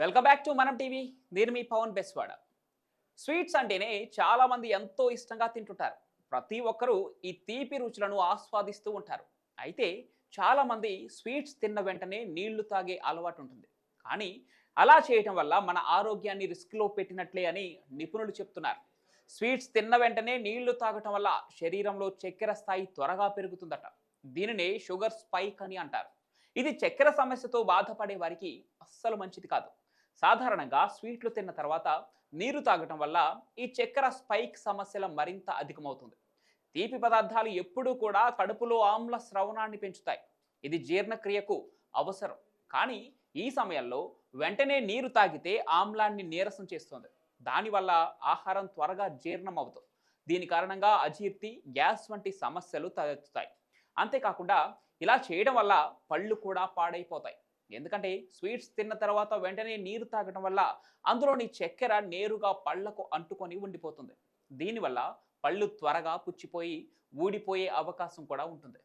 Welcome back to Manam TV నేను మీ Pawan Beswada. Sweets అంటేనే చాలామంది ఎంతో ఇష్టంగా తింటుంటారు. ప్రతి ఒక్కరూ ఈ తీపి రుచులను ఆస్వాదిస్తూ ఉంటారు. అయితే చాలామంది స్వీట్స్ తిన్న వెంటనే నీళ్ళు తాగే అలవాటు ఉంటుంది. కానీ అలా చేయటం వల్ల మన ఆరోగ్యాన్ని రిస్క్లో పెట్టినట్లే అని నిపుణులు చెప్తున్నారు. స్వీట్స్ తిన్న వెంటనే నీళ్ళు తాగటం వల్ల శరీరంలో చక్కెర స్థాయి త్వరగా పెరుగుతుందట. దీనినే షుగర్ స్పైక్ అని అంటారు. ఇది చక్కెర సమస్యతో బాధపడే వారికి అస్సలు మంచిది కాదు. సాధారణంగా స్వీట్లు తిన్న తర్వాత నీరు తాగటం వల్ల ఈ చక్కెర స్పైక్ సమస్యల మరింత అధికమవుతుంది. తీపి పదార్థాలు ఎప్పుడూ కూడా కడుపులో ఆమ్ల స్రవణాన్ని పెంచుతాయి. ఇది జీర్ణక్రియకు అవసరం. కానీ ఈ సమయంలో వెంటనే నీరు తాగితే ఆమ్లాన్ని నీరసం చేస్తుంది. దానివల్ల ఆహారం త్వరగా జీర్ణం అవుతుంది దీని కారణంగా అజీర్తి గ్యాస్ వంటి సమస్యలు తలెత్తుతాయి. అంతేకాకుండా ఇలా చేయడం వల్ల పళ్ళు కూడా పాడైపోతాయి. ఎందుకంటే స్వీట్స్ తిన్న తర్వాత వెంటనే నీరు తాగడం వల్ల అందులోని చక్కెర నేరుగా పళ్ళకు అంటుకొని ఉండిపోతుంది. దీనివల్ల పళ్ళు త్వరగా పుచ్చిపోయి ఊడిపోయే అవకాశం కూడా ఉంటుంది.